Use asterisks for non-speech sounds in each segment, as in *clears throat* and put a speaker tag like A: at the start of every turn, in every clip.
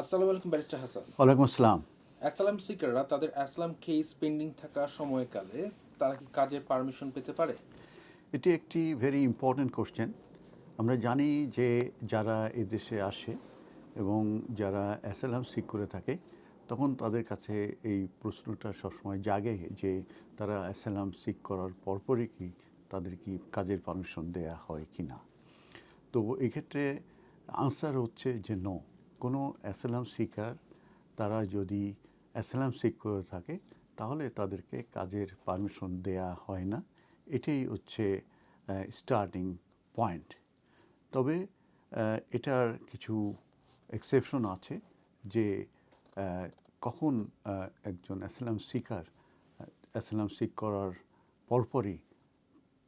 A: আসসালামু আলাইকুম ব্যারিস্টার হাসান।
B: ওয়ালাইকুম আসসালাম।
A: অ্যাসালাম সিকাররা তাদের অ্যাসালাম কেস পেন্ডিং থাকা সময়কালে তারা কি কাজের পারমিশন পেতে পারে?
B: এটি একটি ভেরি ইম্পর্ট্যান্ট কোশ্চেন আমরা জানি যে যারা এদেশে আসে এবং যারা অ্যাসালাম সিক করে থাকে তখন তাদের কাছে এই প্রশ্নটা সবসময় জাগে যে তারা অ্যাসালাম সিক করার পরপরই কি তাদের কি কাজের পারমিশন দেয়া হয় কি না তো এক্ষেত্রে আনসার হচ্ছে যে নো কোনো অ্যাসালাম সিকার তারা যদি অ্যাসালাম সিক করে থাকে, তাহলে তাদেরকে কাজের পারমিশন দেয়া হয় না। এটাই হচ্ছে স্টার্টিং পয়েন্ট তবে এটার কিছু এক্সেপশন আছে যে কখন একজন অ্যাসালাম সিকার অ্যাসালাম সিক করার পরপরই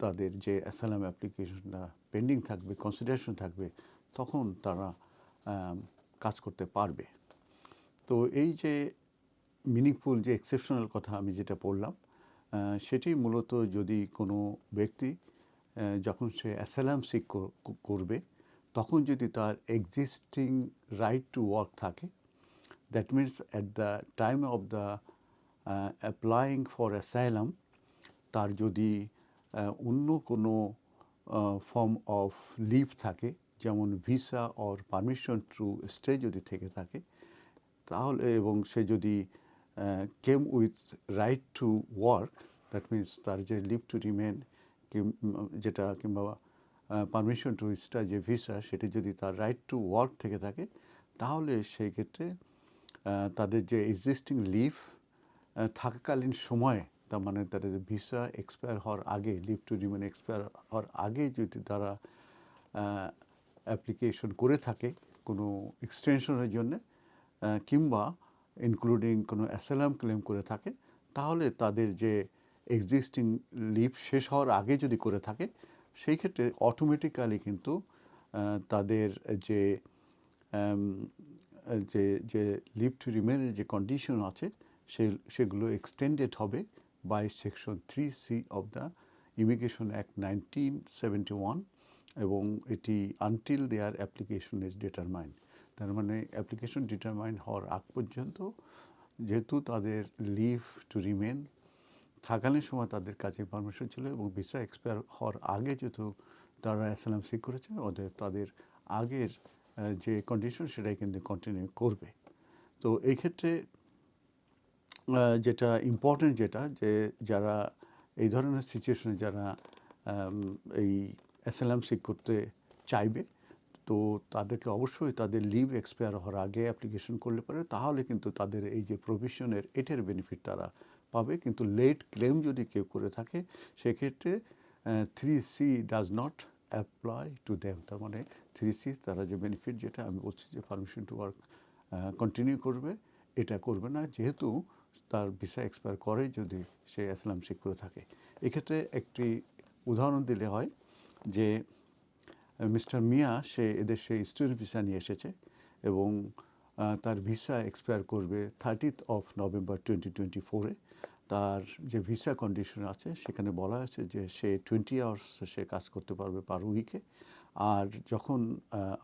B: তাদের যে অ্যাসালাম অ্যাপ্লিকেশনটা পেন্ডিং থাকবে কনসিডারেশন থাকবে, তখন তারা কাজ করতে পারবে। তো এই যে মিনিংফুল যে এক্সেপশনাল কথা আমি যেটা আহ, সেটি মূলত যদি কোনো ব্যক্তি যখন সে অ্যাসালাম সিক করবে তখন যদি তার এক্সিস্টিং রাইট টু ওয়ার্ক থাকে that means at the time of the applying for asylum তার যদি অন্য কোনো ফর্ম অফ লিভ থাকে যেমন visa or permission to stay যদি থেকে থাকে, তাহলে এবং সে যদি came with right to work that means তার যে লিভ টু রিমেন যেটা কিংবা পারমিশন টু স্টা যে ভিসা সেটি যদি তার রাইট টু ওয়ার্ক থেকে থাকে, তাহলে সেই ক্ষেত্রে তাদের যে এক্সিস্টিং লিভ থাকাকালীন সময়ে, তার মানে তাদের ভিসা এক্সপায়ার হওয়ার আগে লিভ টু রিমেন এক্সপায়ার হওয়ার আগে যদি তারা অ্যাপ্লিকেশন করে থাকে কোনো এক্সটেনশনের জন্য কিংবা ইনক্লুডিং কোনো অ্যাসালাম ক্লেম করে থাকে, তাহলে তাদের যে এক্সিস্টিং লিভ শেষ হওয়ার আগে যদি করে থাকে, সেই ক্ষেত্রে অটোমেটিক্যালি কিন্তু তাদের যে যে যে লিভ টু রিমেনের যে কন্ডিশন আছে, সে, সেগুলো এক্সটেন্ডেড হবে by section three C of the Immigration Act nineteen seventy one এবং এটি until their application is determined তার মানে অ্যাপ্লিকেশন ডিটারমাইন হওয়ার আগ পর্যন্ত যেহেতু তাদের লিভ টু রিমেন থাকালীন সময় তাদের কাছে পারমিশন ছিল এবং ভিসা এক্সপায়ার হওয়ার আগে যেহেতু তারা অ্যাসালাম সিক করেছে ওদের তাদের আগের যে কন্ডিশন সেটাই কিন্তু কন্টিনিউ করবে। তো এই ক্ষেত্রে যেটা ইম্পর্টেন্ট যেটা যে যারা এই ধরনের সিচুয়েশনে যারা এই অ্যাসালাম সিক করতে চাইবে, তো তাদেরকে অবশ্যই তাদের লিভ এক্সপায়ার হওয়ার আগে অ্যাপ্লিকেশন করলে পারে তাহলে কিন্তু তাদের এই যে প্রভিশনের এটার বেনিফিট তারা পাবে। কিন্তু লেট ক্লেম যদি কেউ করে থাকে, সেক্ষেত্রে three C does not apply to them তার মানে থ্রি সি তারা যে বেনিফিট যেটা, আমি বলছি যে পারমিশন টু ওয়ার্ক কন্টিনিউ করবে, এটা করবে না। যেহেতু তার ভিসা এক্সপায়ার করে যদি সে অ্যাসলাম সিক করে থাকে। এক্ষেত্রে একটি উদাহরণ দিলে হয় যে মিস্টার মিয়া, সে এদেশে স্টুডেন্ট ভিসা নিয়ে এসেছে এবং তার ভিসা এক্সপায়ার করবে thirtieth of November twenty twenty ফোরে তার যে ভিসা কন্ডিশন আছে, সেখানে বলা আছে যে সে টোয়েন্টি আওয়ার্স সে কাজ করতে পারবে পার উইকে আর যখন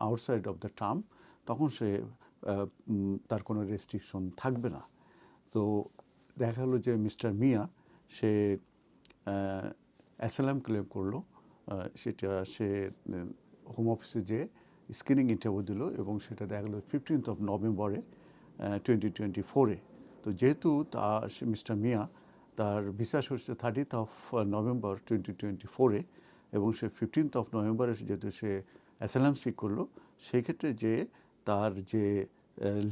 B: আউটসাইড অফ দ্য টার্ম তখন সে তার কোনো রেস্ট্রিকশন থাকবে না। তো দেখা গেলো যে মিস্টার মিয়া, সে অ্যাসালাম ক্লেম করল। সেটা সে হোম অফিসে যে স্ক্রিনিং ইন্টারভিউ দিল এবং সেটা দেখা গেলো ফিফটিন্থ অফ নভেম্বরে টোয়েন্টি টোয়েন্টি ফোরে তো যেহেতু তা, সে মিস্টার মিয়া তার ভিসা হচ্ছে thirtieth of November twenty twenty ফোরে এবং সে ফিফটিন্থ অফ নভেম্বরে যেহেতু সে অ্যাসালাম সিক করল সেই ক্ষেত্রে যে তার যে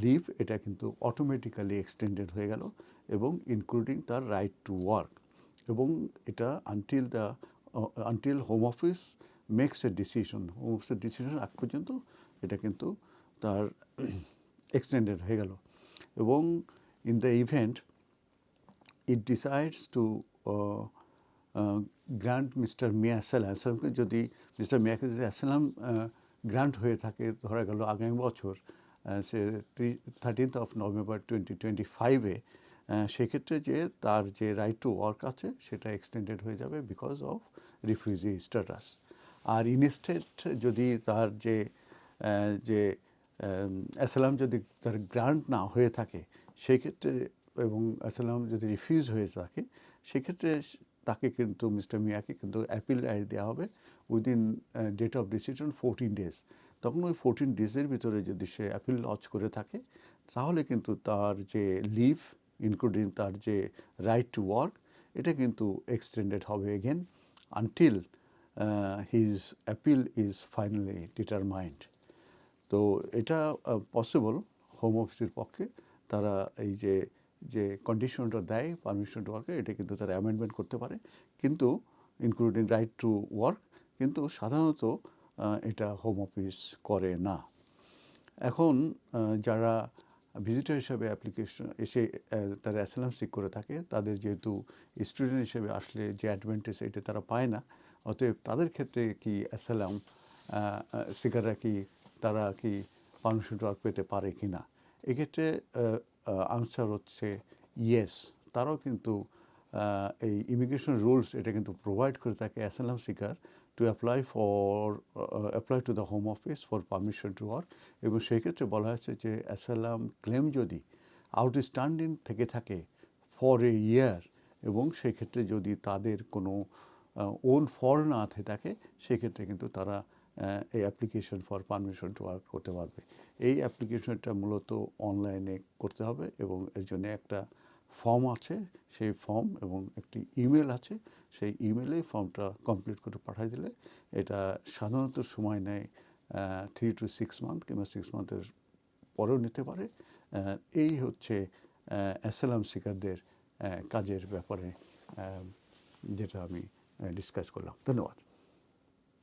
B: লিভ এটা কিন্তু অটোমেটিক্যালি এক্সটেন্ডেড হয়ে গেল এবং ইনক্লুডিং তার রাইট টু ওয়ার্ক এবং এটা until the until home office makes a decision home অফিসের ডিসিশন আগ পর্যন্ত এটা কিন্তু তার *clears throat* এক্সটেন্ডেড হয়ে গেল এবং in the event it decides to uh, mister Mr. Mia আসসালামকে যদি মিস্টার মিয়াকে যদি আসসালাম গ্রান্ট হয়ে থাকে ধরা গেল আগামী বছর আহ, সে thirteenth of November twenty twenty ফাইভে সেক্ষেত্রে যে তার যে রাইট টু ওয়ার্ক আছে সেটা এক্সটেন্ডেড হয়ে যাবে বিকজ অফ রিফিউজি স্ট্যাটাস আর ইনস্টেট যদি তার যে যে অ্যাসালাম যদি তার গ্রান্ট না হয়ে থাকে সেই ক্ষেত্রে এবং অ্যাসালাম যদি রিফিউজ হয়ে থাকে, সেক্ষেত্রে তাকে কিন্তু মিস্টার মিয়াকে কিন্তু অ্যাপিল রাইট দেওয়া হবে within date of decision fourteen days তখন ওই ফোরটিন ডেজের ভিতরে যদি সে অ্যাপিল লঞ্চ করে থাকে, তাহলে কিন্তু তার যে লিভ ইনক্লুডিং তার যে রাইট টু ওয়ার্ক এটা কিন্তু এক্সটেন্ডেড হবে again until his appeal is finally determined তো এটা পসিবল হোম অফিসের পক্ষে তারা এই যে যে কন্ডিশনটা দেয় পারমিশন টু ওয়ার্কে এটা কিন্তু তারা অ্যামেন্ডমেন্ট করতে পারে। কিন্তু ইনক্লুডিং রাইট টু ওয়ার্ক কিন্তু সাধারণত আহ, এটা হোম অফিস করে না। এখন যারা ভিজিটর হিসেবে অ্যাপ্লিকেশন এসে তারা অ্যাসালাম সিক করে থাকে। তাদের যেহেতু স্টুডেন্ট হিসেবে আসলে যে অ্যাডভান্টেজ এটা তারা পায় না, অতএব তাদের ক্ষেত্রে কি অ্যাসালাম সিকাররা কি, তারা কি পারমিশন ওয়ার্ক পেতে পারে কি না এক্ষেত্রে আনসার হচ্ছে ইয়েস তারাও কিন্তু এই ইমিগ্রেশন রুলস এটা কিন্তু প্রোভাইড করে থাকে asylum seeker to apply for apply to the home office for permission to work এবং সেই ক্ষেত্রে বলা হয়েছে যে অ্যাসালাম ক্লেম যদি আউটস্ট্যান্ডিং থেকে থাকে ফর এ ইয়ার এবং সেক্ষেত্রে যদি তাদের কোনো ওন ফর না থেকে থাকে সেক্ষেত্রে কিন্তু তারা এই application for permission to work করতে পারবে। এই অ্যাপ্লিকেশনটা মূলত অনলাইনে করতে হবে এবং এর জন্য একটা ফর্ম আছে, সেই ফর্ম এবং একটি ইমেল আছে, সেই ইমেলে ফর্মটা কমপ্লিট করে পাঠিয়ে দিলে এটা সাধারণত সময় নেয় থ্রি টু সিক্স মান্থ কিংবা সিক্স মান্থের পরেও নিতে পারে। এই হচ্ছে অ্যাসালাম শিকারদের কাজের ব্যাপারে যেটা আমি ডিসকাস করলাম। ধন্যবাদ।